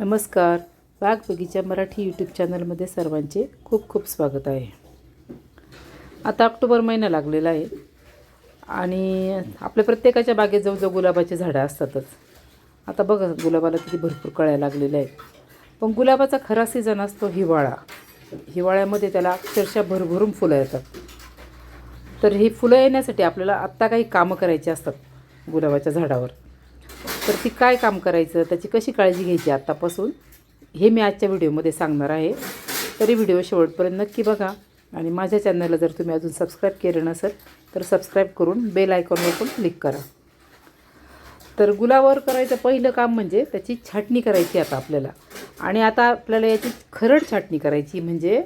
नमस्कार. बाग बगीचा मराठी यूट्यूब चॅनलमध्ये सर्वांचे खूप खूप स्वागत आहे. आता ऑक्टोबर महिना लागलेला आहे आणि आपल्या प्रत्येकाच्या बागेत जवळजवळ गुलाबाची झाडं असतातच. आता बघा गुलाबाला किती भरपूर कळ्या लागलेल्या आहेत. पण गुलाबाचा खरा सीझन असतो हिवाळा. हिवाळ्यामध्ये त्याला अक्षरशः भरभरून फुलं येतात. तर ही फुलं येण्यासाठी आपल्याला आत्ता काही कामं करायची असतात गुलाबाच्या झाडावर. तर ती काय काम करायचं त्याची कशी काळजी घ्यायची आत्तापासून हे मी आजच्या व्हिडिओमध्ये सांगणार आहे. तरी व्हिडिओ शेवटपर्यंत नक्की बघा आणि माझ्या चॅनलला जर तुम्ही अजून सबस्क्राईब केलं नसेल तर सबस्क्राईब करून बेल आयकॉनवर पण क्लिक करा. तर गुलाबावर करायचं पहिलं काम म्हणजे त्याची छाटणी करायची आता आपल्याला. आणि आता आपल्याला याची खरड छाटणी करायची म्हणजे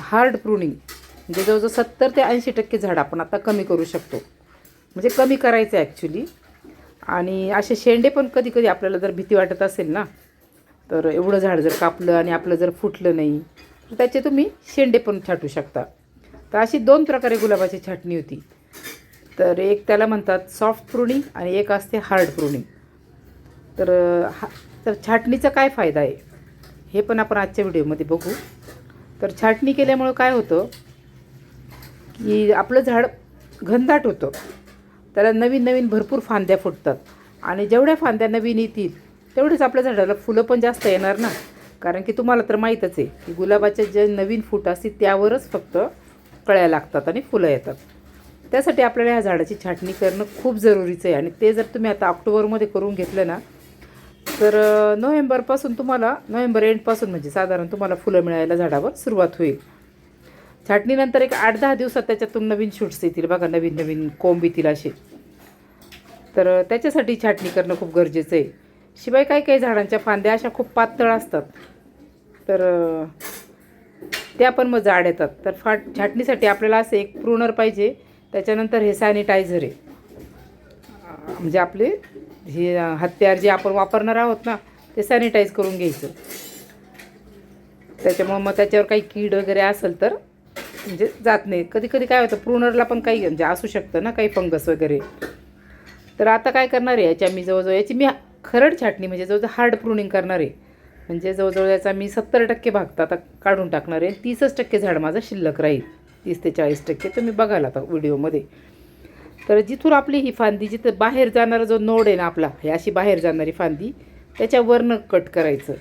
हार्ड प्रुनिंग म्हणजे जवळजवळ सत्तर ते ऐंशी टक्के झाड आपण आता कमी करू शकतो. म्हणजे कमी करायचं ॲक्च्युली आणि असे शेंडे पण कधी कधी आपल्याला जर भीती वाटत असेल ना तर एवढं झाड जर कापलं आणि आपलं जर फुटलं नाही तर त्याचे तुम्ही शेंडे पण छाटू शकता. तर अशी दोन प्रकारे गुलाबाची छाटणी होती. तर एक त्याला म्हणतात सॉफ्ट प्रुनिंग आणि एक असते हार्ड प्रुनिंग तर हा तर छाटणीचा काय फायदा आहे? हे पण आपण आजच्या व्हिडिओमध्ये बघू. तर छाटणी केल्यामुळं काय होतं की आपलं झाड घनदाट होतं. त्याला नवीन नवीन भरपूर फांद्या फुटतात. आणि जेवढ्या फांद्या नवीन येतील तेवढेच आपल्या झाडाला फुलं पण जास्त येणार ना. कारण की तुम्हाला तर माहीतच आहे की गुलाबाच्या जे नवीन फुट असतील त्यावरच फक्त कळ्या लागतात आणि फुलं येतात. त्यासाठी आपल्याला ह्या झाडाची छाटणी करणं खूप जरुरीचं आहे. आणि ते जर तुम्ही आता ऑक्टोबरमध्ये करून घेतलं ना तर नोव्हेंबरपासून तुम्हाला नोव्हेंबर एंडपासून म्हणजे साधारण तुम्हाला फुलं मिळायला झाडावर सुरुवात होईल. छाटणीनंतर एक आठ दहा दिवसात त्याच्यातून नवीन शूट्स येतील. बघा नवीन नवीन कोंब येतील असे. तर त्याच्यासाठी छाटणी करणं खूप गरजेचं आहे. शिवाय काही काही झाडांच्या फांद्या अशा खूप पातळ असतात. तर त्या पण मग जाड येतात. तर फाट छाटणीसाठी आपल्याला असं एक प्रूनर पाहिजे. त्याच्यानंतर हे सॅनिटायझर आहे. म्हणजे आपले हे हत्यार जे आपण वापरणार आहोत ना ते सॅनिटाईज करून घ्यायचं. त्याच्यामुळं मग त्याच्यावर काही कीड वगैरे असेल तर म्हणजे जात नाही. कधी कधी काय होतं प्रूनरला पण काही म्हणजे असू शकतं ना काही फंगस वगैरे. तर आता काय करणार आहे याच्या मी जवळजवळ याची मी खरड छाटणी म्हणजे जवळजवळ हार्ड प्रूनिंग करणार आहे. म्हणजे जवळजवळ याचा मी सत्तर टक्के भाग तर आता काढून टाकणार आहे. तीसच टक्के झाड माझं शिल्लक राहील. तीस ते चाळीस टक्के. तुम्ही बघाल आता व्हिडिओमध्ये. तर जिथून आपली ही फांदी जिथं बाहेर जाणारा जो नोड आहे ना आपला हे अशी बाहेर जाणारी फांदी त्याच्यावरनं कट करायचं.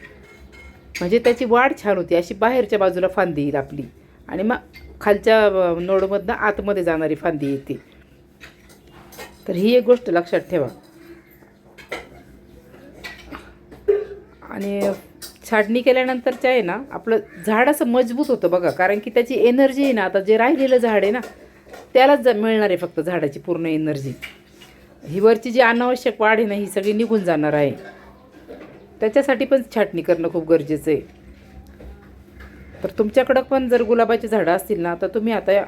म्हणजे त्याची वाढ छान होती. अशी बाहेरच्या बाजूला फांदी येईल आपली. आणि मग खालच्या नोडमधनं आतमध्ये जाणारी फांदी येते. तर ही एक गोष्ट लक्षात ठेवा. आणि छाटणी केल्यानंतरच्या आहे ना आपलं झाड असं मजबूत होतं बघा कारण की त्याची एनर्जी आहे ना आता जे राहिलेलं झाड आहे ना त्यालाच जा मिळणार आहे फक्त झाडाची पूर्ण एनर्जी ही वरची जी अनावश्यक वाढ आहे ना ही सगळी निघून जाणार आहे. त्याच्यासाठी पण छाटणी करणं खूप गरजेचं आहे. तर तुमच्याकडं पण जर गुलाबाची झाडं असतील ना तर तुम्ही आता या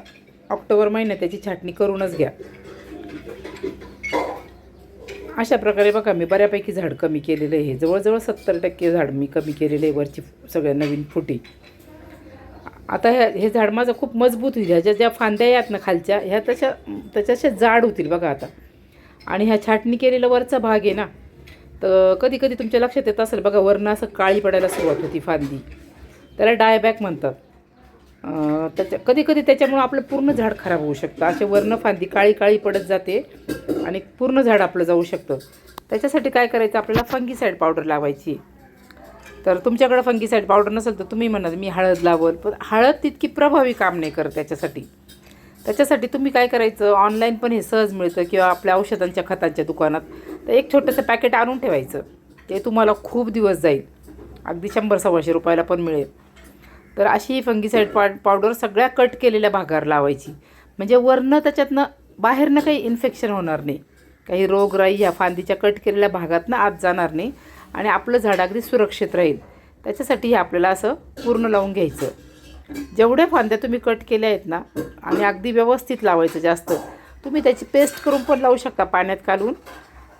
ऑक्टोबर महिन्यात त्याची छाटणी करूनच घ्या. अशा प्रकारे बघा मी बऱ्यापैकी झाड कमी केलेलं आहे. जवळजवळ सत्तर टक्के झाड मी कमी केलेलं आहे वरची सगळ्या नवीन फुटी. आता ह्या हे झाड माझं खूप मजबूत होईल. ह्याच्या ज्या फांद्या आहेत ना खालच्या ह्या तशा त्याच्याशा जाड होतील बघा आता. आणि ह्या छाटणी केलेला वरचा भाग आहे ना तर कधी कधी तुमच्या लक्षात येत असेल बघा वरनं असं काळी पडायला सुरुवात होती फांदी. त्याला डायबॅक म्हणतात. त्याच्या कधी कधी त्याच्यामुळं आपलं पूर्ण झाड खराब होऊ शकतं. असे वर्ण फांदी काळी काळी पडत जाते आणि पूर्ण झाड आपलं जाऊ शकतं. त्याच्यासाठी काय करायचं? आपल्याला फंगीसाईड पावडर लावायची. तर तुमच्याकडं फंगीसाईड पावडर नसेल तर तुम्ही म्हणाल मी हळद लावल. पण हळद तितकी प्रभावी काम नाही करत त्याच्यासाठी. त्याच्यासाठी तुम्ही काय करायचं? ऑनलाईन पण हे सहज मिळतं किंवा आपल्या औषधांच्या खतांच्या दुकानात. तर एक छोटंसं पॅकेट आणून ठेवायचं. ते तुम्हाला खूप दिवस जाईल. अगदी शंभर सव्वाशे रुपयाला पण मिळेल. तर अशी ही फंगीसाईड पाव पावडर सगळ्या कट केलेल्या भागावर लावायची. म्हणजे वरनं त्याच्यातनं बाहेरनं काही इन्फेक्शन होणार नाही. काही रोगराई ह्या फांदीच्या कट केलेल्या भागातनं आत जाणार नाही आणि आपलं झाड अगदी सुरक्षित राहील. त्याच्यासाठी हे आपल्याला असं पूर्ण लावून घ्यायचं. जेवढ्या फांद्या तुम्ही कट केल्या आहेत ना आणि अगदी व्यवस्थित लावायचं जास्त तुम्ही त्याची पेस्ट करून पण लावू शकता पाण्यात घालून.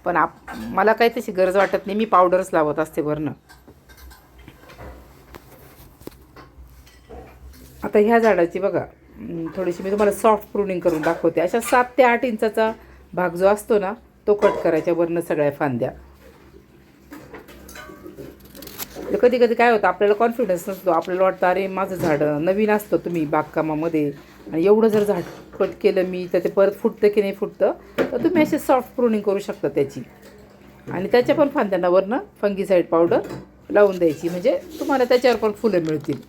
पण आप मला काही तशी गरज वाटत नाही मी पावडरच लावत असते वरनं. आता ह्या झाडाची बघा थोडीशी मी तुम्हाला सॉफ्ट प्रुनिंग करून दाखवते. अशा सात ते आठ इंचाचा भाग जो असतो ना तो कट करायच्या वरनं सगळ्या फांद्या. कधी कधी काय होतं आपल्याला कॉन्फिडन्स नसतो. आपल्याला वाटतं अरे माझं झाड नवीन असतं तुम्ही बागकामामध्ये आणि एवढं जर झाड कट केलं मी तर ते परत फुटतं की नाही फुटतं? तर तुम्ही असे सॉफ्ट प्रुनिंग करू शकता त्याची. आणि त्याच्या पण फांद्यांना वरनं फंगीसाईड पावडर लावून द्यायची. म्हणजे तुम्हाला त्याच्यावर पण फुलं मिळतील.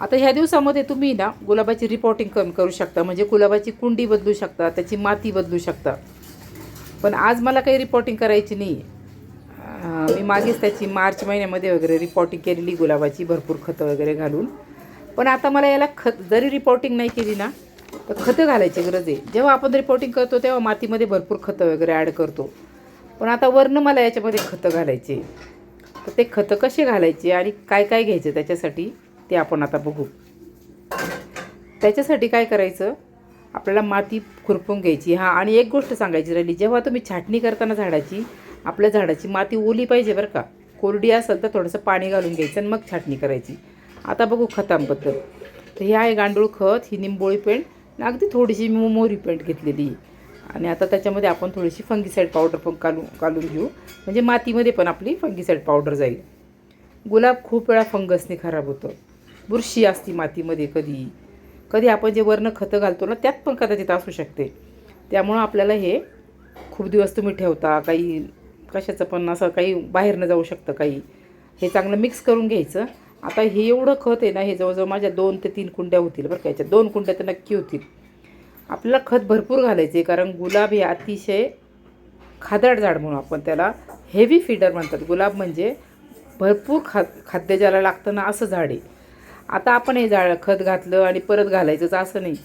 आता ह्या दिवसामध्ये तुम्ही ना गुलाबाची रिपोर्टिंग कम करू शकता. म्हणजे गुलाबाची कुंडी बदलू शकता त्याची माती बदलू शकता. पण आज मला काही रिपोर्टिंग करायची नाही मी मागेच त्याची मार्च महिन्यामध्ये वगैरे रिपोर्टिंग केलेली गुलाबाची भरपूर खतं वगैरे घालून. पण आता मला याला खत जरी रिपोर्टिंग नाही केली ना तर खतं घालायची गरज आहे. जेव्हा आपण रिपोर्टिंग करतो तेव्हा मातीमध्ये भरपूर खतं वगैरे ॲड करतो. पण आता वरनं मला याच्यामध्ये खतं घालायचे. तर ते खतं कसे घालायचे आणि काय काय घ्यायचं त्याच्यासाठी ते आपण आता बघू. त्याच्यासाठी काय करायचं? आपल्याला माती खुरपून घ्यायची. हां आणि एक गोष्ट सांगायची राहिली. जेव्हा तुम्ही छाटणी करताना झाडाची आपल्या झाडाची माती ओली पाहिजे बरं का. कोरडी असेल तर थोडंसं पाणी घालून घ्यायचं आणि मग छाटणी करायची. आता बघू खतांबद्दल. तर हे आहे गांडूळ खत ही निंबोळी पेंट आणि अगदी थोडीशी मी मोहरी पेंट घेतलेली. आहे. आणि आता त्याच्यामध्ये आपण थोडीशी फंगीसाईड पावडर पण कालू कालून घेऊ. म्हणजे मातीमध्ये पण आपली फंगीसाईड पावडर जाईल. गुलाब खूप वेळा फंगसने खराब होतं. बुरशी असती मातीमध्ये कधी. कधी आपण जे वरनं खतं घालतो ना त्यात पण कदाचित असू शकते. त्यामुळं आपल्याला हे खूप दिवस तुम्ही ठेवता काही कशाचं पण असं काही बाहेर न जाऊ शकतं काही. हे चांगलं मिक्स करून घ्यायचं. आता हे एवढं खत आहे ना हे जवळजवळ माझ्या दोन ते तीन कुंड्या होतील बरं का. याच्यात दोन कुंड्या तर नक्की होतील. आपल्याला खत भरपूर घालायचे आहे, कारण गुलाब हे अतिशय खादाड झाड म्हणून आपण त्याला. हेवी फीडर म्हणतात. गुलाब म्हणजे भरपूर खा खाद्य ज्याला लागतं ना असं झाड आहे. आता आपण हे झाड खत घातलं आणि परत घालायचंच असं नाही.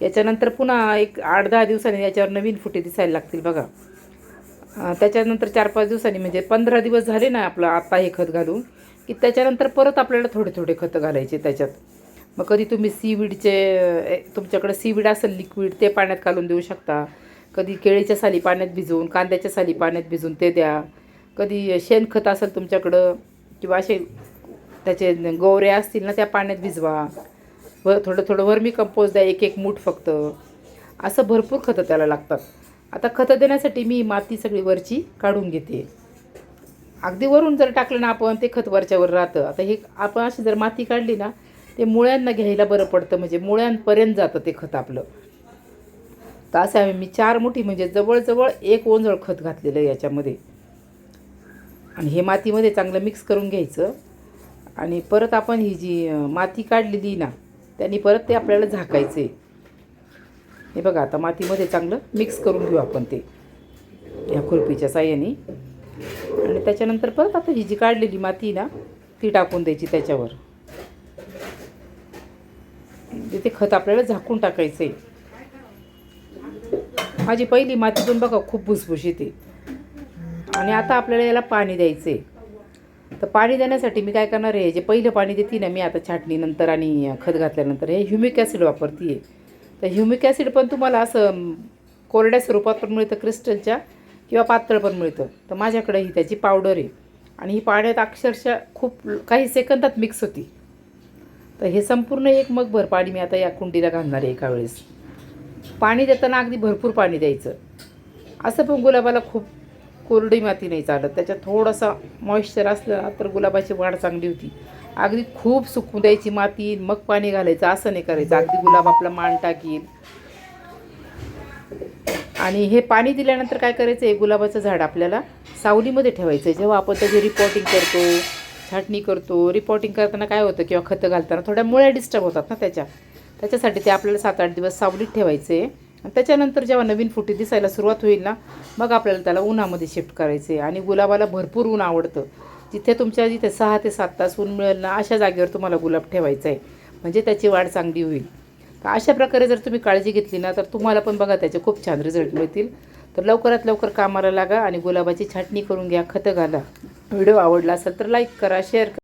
याच्यानंतर पुन्हा एक आठ दहा दिवसांनी याच्यावर नवीन फुटे दिसायला लागतील बघा. त्याच्यानंतर चार पाच दिवसांनी म्हणजे पंधरा दिवस झाले ना आपलं आता हे खत घालून की त्याच्यानंतर परत आपल्याला थोडे थोडे खतं घालायचे त्याच्यात. मग कधी तुम्ही सीवीडचे तुमच्याकडे सीवीड असेल लिक्विड ते पाण्यात घालून देऊ शकता. कधी केळीच्या साली पाण्यात भिजवून कांद्याच्या साली पाण्यात भिजवून ते द्या. कधी शेणखत असेल तुमच्याकडं किंवा असे त्याचे गोवरे असतील ना त्या पाण्यात भिजवा. व थोडं थोडं वर्मी कंपोज द्या एक एक मूठ फक्त. असं भरपूर खतं त्याला लागतात. आता खतं देण्यासाठी मी माती सगळी वरची काढून घेते. अगदी वरून जर टाकलं ना आपण ते खत वरच्यावर राहतं. आता हे आपण अशी जर माती काढली ना ते मुळ्यांना घ्यायला बरं पडतं म्हणजे मुळ्यांपर्यंत जातं ते खत आपलं. तर असं आहे मी चार मुठी म्हणजे जवळजवळ एक ओंजळ खत घातलेलं आहे याच्यामध्ये. आणि हे मातीमध्ये चांगलं मिक्स करून घ्यायचं. आणि परत आपण ही जी माती काढलेली ना त्यांनी परत ते आपल्याला झाकायचं. आहे हे बघा आता मातीमध्ये चांगलं मिक्स करून घेऊ आपण ते ह्या खुरपीच्या साह्याने. आणि त्याच्यानंतर परत आता ही जी काढलेली माती ना ती टाकून द्यायची त्याच्यावर. ते खत आपल्याला झाकून टाकायचं आहे माझी पहिली मातीतून बघा खूप भुसभुशीत आहे. आणि आता आपल्याला याला पाणी द्यायचं आहे तर पाणी देण्यासाठी मी काय करणार आहे जे पहिलं पाणी देते ना मी आता छाटणीनंतर आणि खत घातल्यानंतर हे ह्युमिक ॲसिड वापरते आहे तर ह्युमिक ॲसिड पण तुम्हाला असं कोरड्या स्वरूपात पण मिळतं क्रिस्टलच्या किंवा पातळ पण मिळतं. तर माझ्याकडे ही त्याची पावडर आहे. आणि ही पाण्यात अक्षरशः खूप काही सेकंदात मिक्स होती. तर हे संपूर्ण एक मगभर पाणी मी आता या कुंडीला घालणार आहे एका वेळेस. पाणी देताना अगदी भरपूर पाणी द्यायचं. असं पण गुलाबाला खूप कोरडी माती नाही चालत. त्याच्यात थोडासा मॉइश्चर असलं ना तर गुलाबाची वाढ चांगली होती. अगदी खूप सुकू द्यायची माती मग पाणी घालायचं असं नाही करायचं. अगदी गुलाब आपला मान टाकील. आणि हे पाणी दिल्यानंतर काय करायचं आहे गुलाबाचं झाड आपल्याला सावलीमध्ये ठेवायचं. आहे जेव्हा आपण त्याची रिपोर्टिंग करतो छाटणी करतो रिपोर्टिंग करताना काय होतं किंवा खतं घालताना थोड्या मुळ्या डिस्टर्ब होतात ना त्याच्या. त्याच्यासाठी ते आपल्याला सात आठ दिवस सावलीत ठेवायचे. आणि त्याच्यानंतर जेव्हा नवीन फुटी दिसायला सुरुवात होईल ना मग आपल्याला त्याला उन्हामध्ये शिफ्ट करायचं. आहे आणि गुलाबाला भरपूर ऊन आवडतं. जिथे तुमच्या जिथे सहा ते सात तास ऊन मिळेल ना अशा जागेवर तुम्हाला गुलाब ठेवायचा आहे. म्हणजे त्याची वाढ चांगली होईल. तर अशा प्रकारे जर तुम्ही काळजी घेतली ना तर तुम्हाला पण बघा त्याचे खूप छान रिझल्ट मिळतील. तर लवकरात लवकर कामाला लागा आणि गुलाबाची छाटणी करून घ्या खतं घाला. व्हिडिओ आवडला असेल तर लाईक करा शेअर करा.